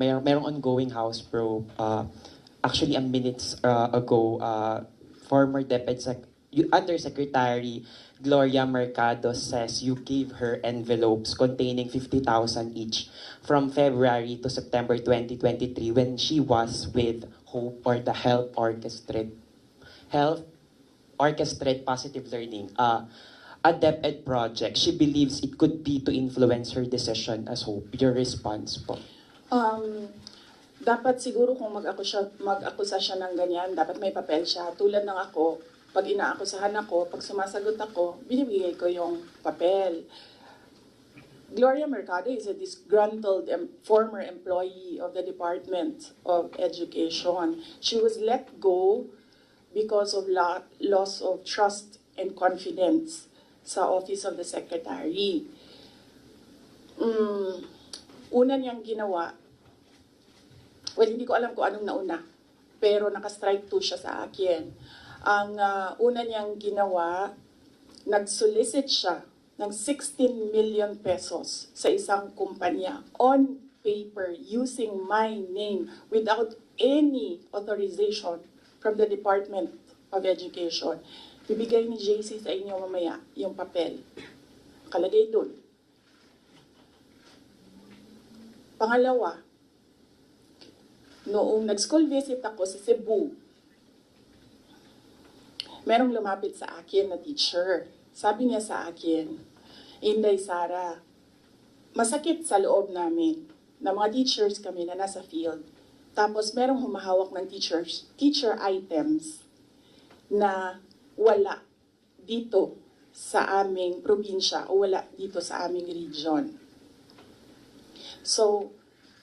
may merong ongoing house probe. Uh, actually, a minutes uh, ago, uh, former DepEd Sec- Undersecretary Gloria Mercado says you gave her envelopes containing 50,000 each from February to September 2023 when she was with Hope or the Health Orchestrate. Health Orchestrate Positive Learning. Uh, a DepEd project. She believes it could be to influence her decision as Hope. Your response po. Um, dapat siguro kung mag-akusa, mag-akusa siya ng ganyan, dapat may papel siya. Tulad ng ako, pag inaakusahan ako, pag sumasagot ako, binibigay ko yung papel. Gloria Mercado is a disgruntled em- former employee of the Department of Education. She was let go because of la- loss of trust and confidence sa Office of the Secretary. Mm, una niyang ginawa, well, hindi ko alam kung anong nauna, pero naka-strike to siya sa akin. Ang ah, una niyang ginawa, nag-solicit siya ng 16 million pesos sa isang kumpanya on paper using my name without any authorization from the Department of Education. Bibigay ni JC sa inyo mamaya yung papel. Kalagay dun. Pangalawa, noong nag-school visit ako sa Cebu, merong lumapit sa akin na teacher. Sabi niya sa akin, Inday Sara, masakit sa loob namin na mga teachers kami na nasa field. Tapos merong humahawak ng teachers, teacher items na wala dito sa aming probinsya o wala dito sa aming region. So,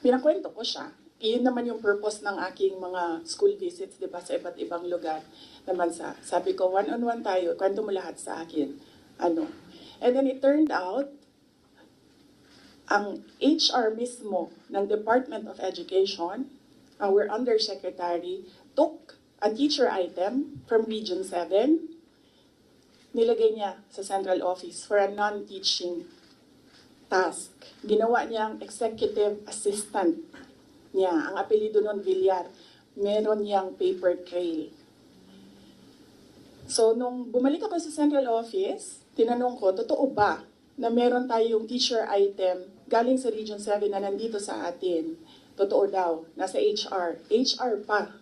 pinakwento ko siya. Iyon naman yung purpose ng aking mga school visits, di ba, sa iba't ibang lugar naman sa, sabi ko, one-on-one tayo, kwento mo lahat sa akin. Ano. And then it turned out, ang HR mismo ng Department of Education, our undersecretary, took a teacher item from Region 7, nilagay niya sa central office for a non-teaching task. Ginawa niyang executive assistant niya. Ang apelido nun, Villar. Meron niyang paper trail. So, nung bumalik ako sa central office, tinanong ko, totoo ba na meron tayong teacher item galing sa Region 7 na nandito sa atin? Totoo daw, nasa HR. HR pa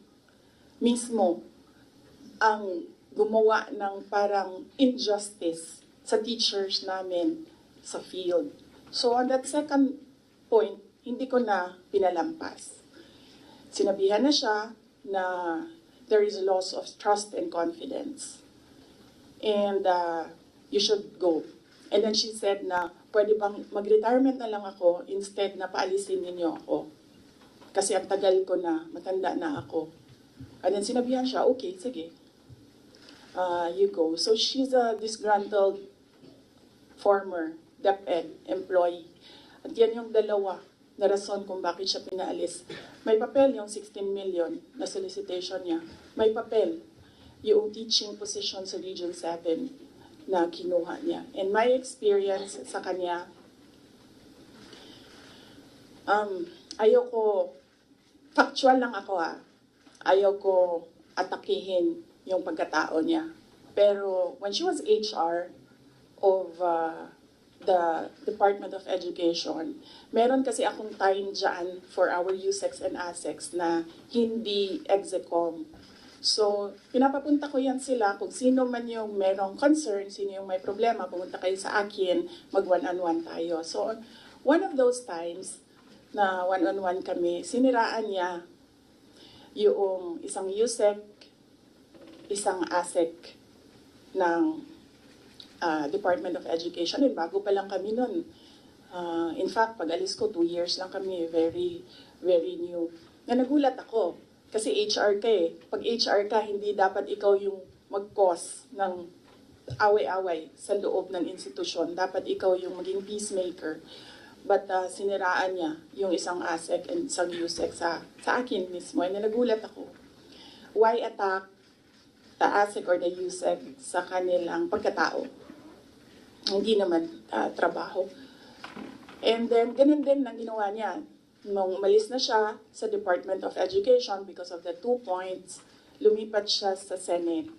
mismo ang gumawa ng parang injustice sa teachers namin sa field. So on that second point, hindi ko na pinalampas. Sinabihan na siya na there is loss of trust and confidence. And uh, you should go. And then she said na pwede bang mag-retirement na lang ako instead na paalisin ninyo ako. Kasi ang tagal ko na, matanda na ako. And then sinabihan siya, okay, sige. Uh, you go. So she's a disgruntled former DepEd employee. At yan yung dalawa na rason kung bakit siya pinaalis. May papel yung 16 million na solicitation niya. May papel yung teaching position sa Region 7 na kinuha niya. And my experience sa kanya, um, ayoko, factual lang ako ah, ayaw ko atakihin yung pagkatao niya. Pero when she was HR of uh, the Department of Education, meron kasi akong time dyan for our USEX and ASEX na hindi execom. So, pinapapunta ko yan sila kung sino man yung merong concern, sino yung may problema, pumunta kayo sa akin, mag one-on-one tayo. So, one of those times na one-on-one kami, siniraan niya yung isang USEC, isang ASEC ng ah, Department of Education. And bago pa lang kami nun. Ah, in fact, pag alis ko, two years lang kami. Very, very new. Na nagulat ako. Kasi HR ka eh. Pag HR ka, hindi dapat ikaw yung mag-cause ng away-away sa loob ng institusyon. Dapat ikaw yung maging peacemaker. But ah, siniraan niya yung isang ASEC and isang USEC sa, sa akin mismo. And nagulat ako. Why attack the ASEC or the USEC sa kanilang pagkatao? Hindi naman ah, trabaho. And then, ganun din ang ginawa niya. nung umalis na siya sa Department of Education because of the two points, lumipat siya sa Senate.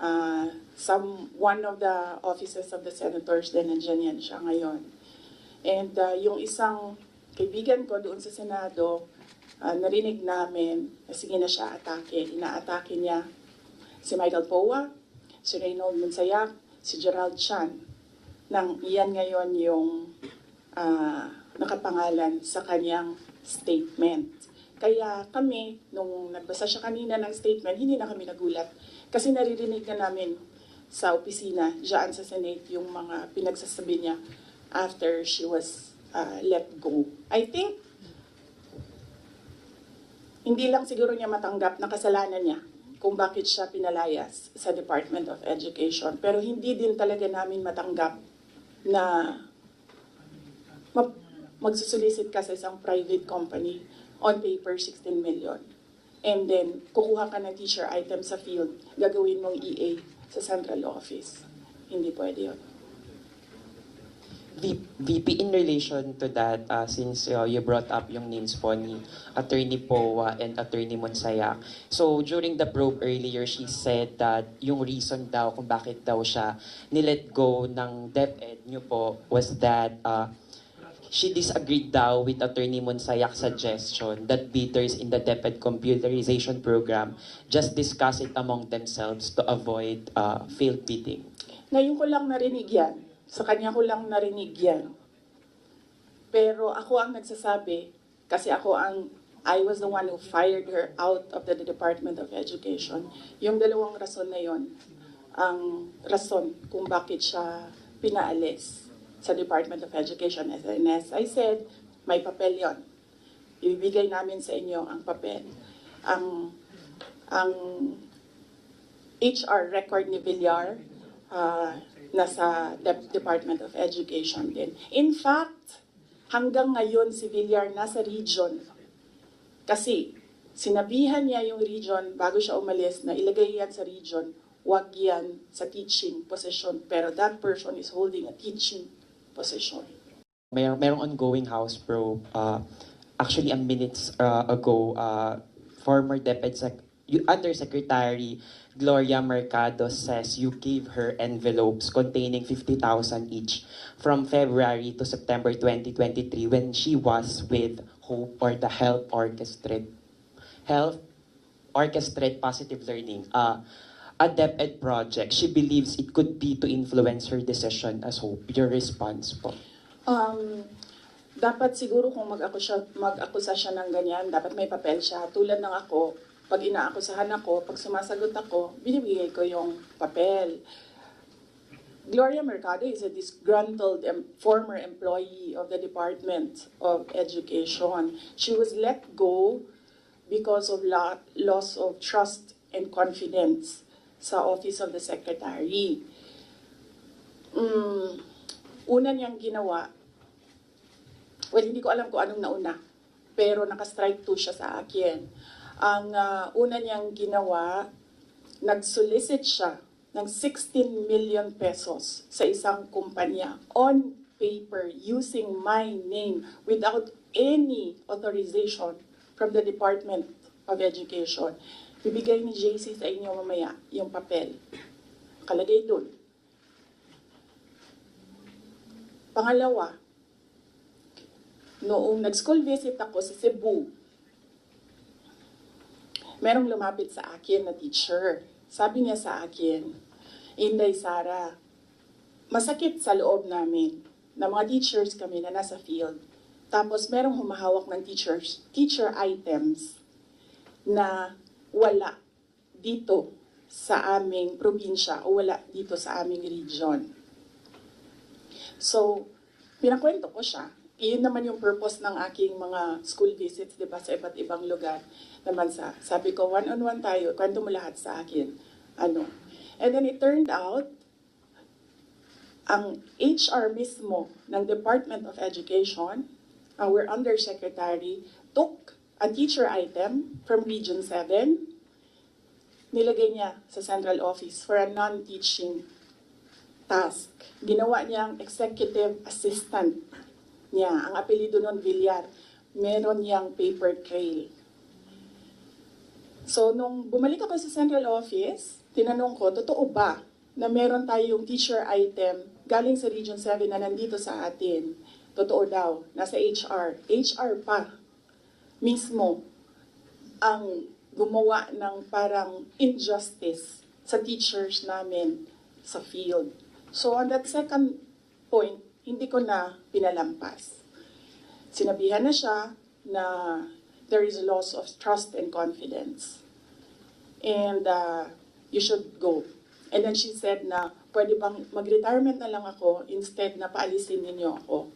Ah, some, one of the offices of the senators din, nandiyan yan siya ngayon. And ah, yung isang kaibigan ko doon sa Senado, ah, narinig namin na sige na siya atake. Inaatake niya si Michael Poa, si Reynold Monsayak, si Gerald Chan. Nang iyan ngayon yung ah, nakapangalan sa kanyang statement. Kaya kami, nung nagbasa siya kanina ng statement, hindi na kami nagulat. Kasi naririnig na namin sa opisina, dyan sa Senate, yung mga pinagsasabi niya after she was ah, let go. I think, hindi lang siguro niya matanggap na kasalanan niya kung bakit siya pinalayas sa Department of Education. Pero hindi din talaga namin matanggap na ma- magsusulisit ka sa isang private company on paper 16 million. And then, kukuha ka ng teacher item sa field, gagawin mong EA sa central office. Hindi pwede yun. VP, in relation to that, uh, since uh, you brought up yung names po ni Attorney Poa and Attorney Monsayak. So, during the probe earlier, she said that yung reason daw kung bakit daw siya nilet go ng DepEd nyo po was that uh, she disagreed daw with Attorney Monsayak's suggestion that bidders in the DepEd computerization program just discuss it among themselves to avoid uh, failed bidding. Ngayon ko lang narinig yan. Sa kanya ko lang narinig yan. Pero ako ang nagsasabi, kasi ako ang, I was the one who fired her out of the Department of Education. Yung dalawang rason na yon ang rason kung bakit siya pinaalis sa Department of Education. And as I said, may papel yon. Ibibigay namin sa inyo ang papel. Ang, ang HR record ni Villar, ah, nasa Dep- Department of Education din. In fact, hanggang ngayon si Villar nasa region. Kasi sinabihan niya yung region bago siya umalis na ilagay yan sa region, wag yan sa teaching position. Pero that person is holding a teaching position. May merong ongoing house probe. Uh, actually, a minutes uh, ago, uh, former DepEd Sec- Undersecretary Gloria Mercado says you gave her envelopes containing 50,000 each from February to September 2023 when she was with Hope or the Health Orchestrate. Health Orchestrate Positive Learning. Uh, a DepEd project. She believes it could be to influence her decision as Hope. Your response po? Um, dapat siguro kung mag-akusa, mag-akusa siya ng ganyan, dapat may papel siya. Tulad ng ako, pag inaakusahan ako, pag sumasagot ako, binibigay ko yung papel. Gloria Mercado is a disgruntled em- former employee of the Department of Education. She was let go because of la- loss of trust and confidence sa Office of the Secretary. Mm, una niyang ginawa, well, hindi ko alam kung anong nauna, pero naka-strike to siya sa akin. Ang ah, una niyang ginawa, nag-solicit siya ng 16 million pesos sa isang kumpanya on paper using my name without any authorization from the Department of Education. Bibigay ni JC sa inyo mamaya yung papel. Kalagay doon. Pangalawa, noong nag-school visit ako sa Cebu, merong lumapit sa akin na teacher. Sabi niya sa akin, Inday Sara, masakit sa loob namin na mga teachers kami na nasa field. Tapos merong humahawak ng teachers, teacher items na wala dito sa aming probinsya o wala dito sa aming region. So, pinakwento ko siya. Iyon naman yung purpose ng aking mga school visits, di ba, sa iba't ibang lugar naman sa, sabi ko, one-on-one tayo, kwento mo lahat sa akin. Ano. And then it turned out, ang HR mismo ng Department of Education, our undersecretary, took a teacher item from Region 7, nilagay niya sa central office for a non-teaching task. Ginawa niyang executive assistant niya. Ang apelido nun, Villar. meron niyang paper trail. So, nung bumalik ako sa central office, tinanong ko, totoo ba na meron tayong teacher item galing sa Region 7 na nandito sa atin? Totoo daw, nasa HR. HR pa mismo ang gumawa ng parang injustice sa teachers namin sa field. So on that second point, hindi ko na pinalampas. Sinabihan na siya na there is loss of trust and confidence. And uh, you should go. And then she said na pwede bang mag-retirement na lang ako instead na paalisin ninyo ako.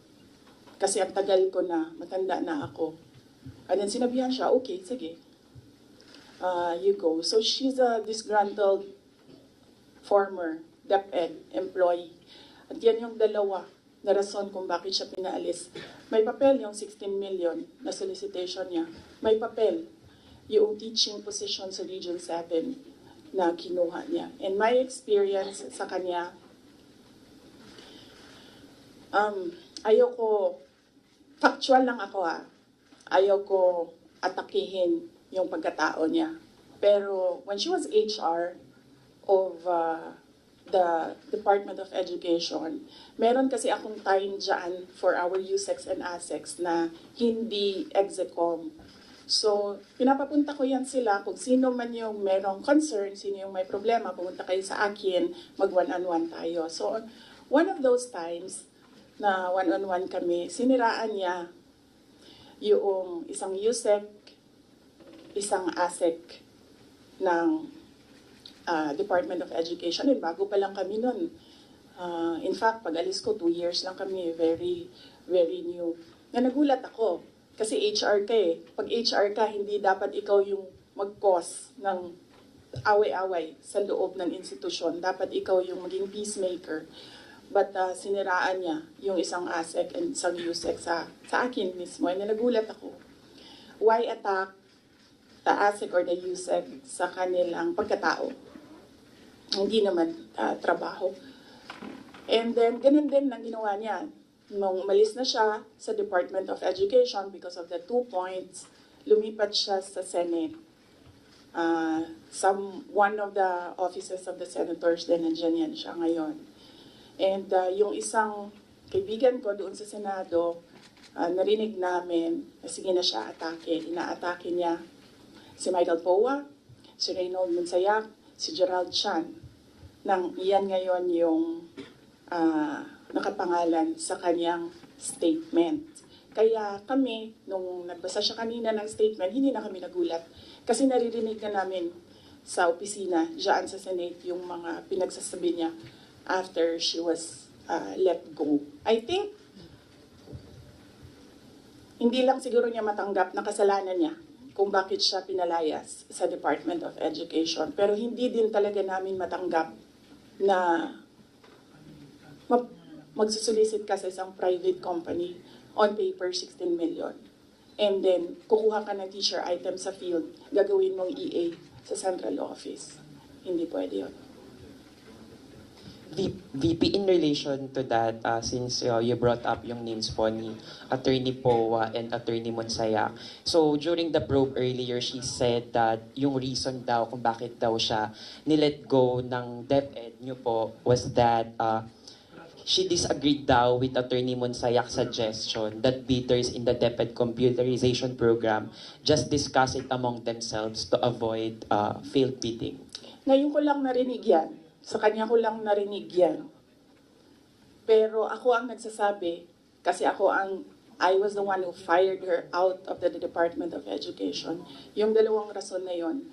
Kasi ang tagal ko na, matanda na ako. And then sinabihan siya, okay, sige. Uh, you go. So she's a disgruntled former DepEd employee. At yan yung dalawa na rason kung bakit siya pinaalis. May papel yung 16 million na solicitation niya. May papel yung teaching position sa Region 7 na kinuha niya. And my experience sa kanya, um, ayoko, factual lang ako ha, ayoko atakihin yung pagkatao niya. Pero when she was HR of uh, the Department of Education, meron kasi akong time dyan for our USEX and ASEX na hindi execom. So, pinapapunta ko yan sila kung sino man yung merong concern, sino yung may problema, pumunta kayo sa akin, mag one-on-one tayo. So, one of those times na one-on-one kami, siniraan niya yung isang USEC, isang ASEC ng uh, Department of Education. And bago pa lang kami nun. Uh, in fact, pag alis ko, two years lang kami. Very, very new. Na nagulat ako. Kasi HR ka eh. Pag HR ka, hindi dapat ikaw yung mag-cause ng away-away sa loob ng institusyon. Dapat ikaw yung maging peacemaker. But uh, siniraan niya yung isang ASEC and isang USEC sa, sa akin mismo. And nagulat ako. Why attack the ASEC or the USEC sa kanilang pagkatao? Hindi naman uh, trabaho. And then, ganun din ang ginawa niya. Nung umalis na siya sa Department of Education because of the two points, lumipat siya sa Senate. Uh, some, one of the offices of the senators din, nandiyan yan siya ngayon. And uh, yung isang kaibigan ko doon sa Senado, uh, narinig namin na sige na siya atake. Inaatake niya si Michael Poa, si Reynold Monsayak, si Gerald Chan. Nang iyan ngayon yung uh, nakapangalan sa kanyang statement. Kaya kami, nung nagbasa siya kanina ng statement, hindi na kami nagulat. Kasi naririnig na namin sa opisina, dyan sa Senate, yung mga pinagsasabi niya after she was uh, let go. I think, hindi lang siguro niya matanggap na kasalanan niya kung bakit siya pinalayas sa Department of Education. Pero hindi din talaga namin matanggap na mag- magsusulisit ka sa isang private company on paper 16 million. And then, kukuha ka ng teacher item sa field, gagawin mong EA sa central office. Hindi pwede yun. VP, in relation to that, uh, since uh, you brought up yung names po ni Attorney Poa and Attorney Monsaya. So, during the probe earlier, she said that yung reason daw kung bakit daw siya nilet go ng DepEd nyo po was that uh, she disagreed daw with Attorney Monsayak's suggestion that bidders in the DepEd computerization program just discuss it among themselves to avoid uh, failed bidding. Ngayon ko lang narinig yan. Sa kanya ko lang narinig yan. Pero ako ang nagsasabi, kasi ako ang, I was the one who fired her out of the Department of Education. Yung dalawang rason na yon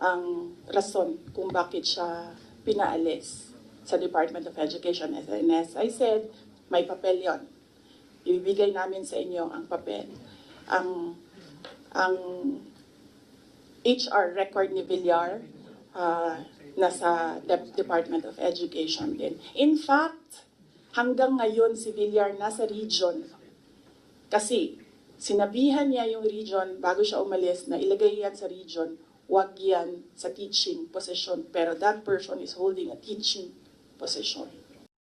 ang rason kung bakit siya pinaalis sa Department of Education. And as I said, may papel yon. Ibibigay namin sa inyo ang papel. Ang, ang HR record ni Villar, uh, nasa De- Department of Education din. In fact, hanggang ngayon si Villar nasa region. Kasi sinabihan niya yung region bago siya umalis na ilagay yan sa region, wag yan sa teaching position. Pero that person is holding a teaching position.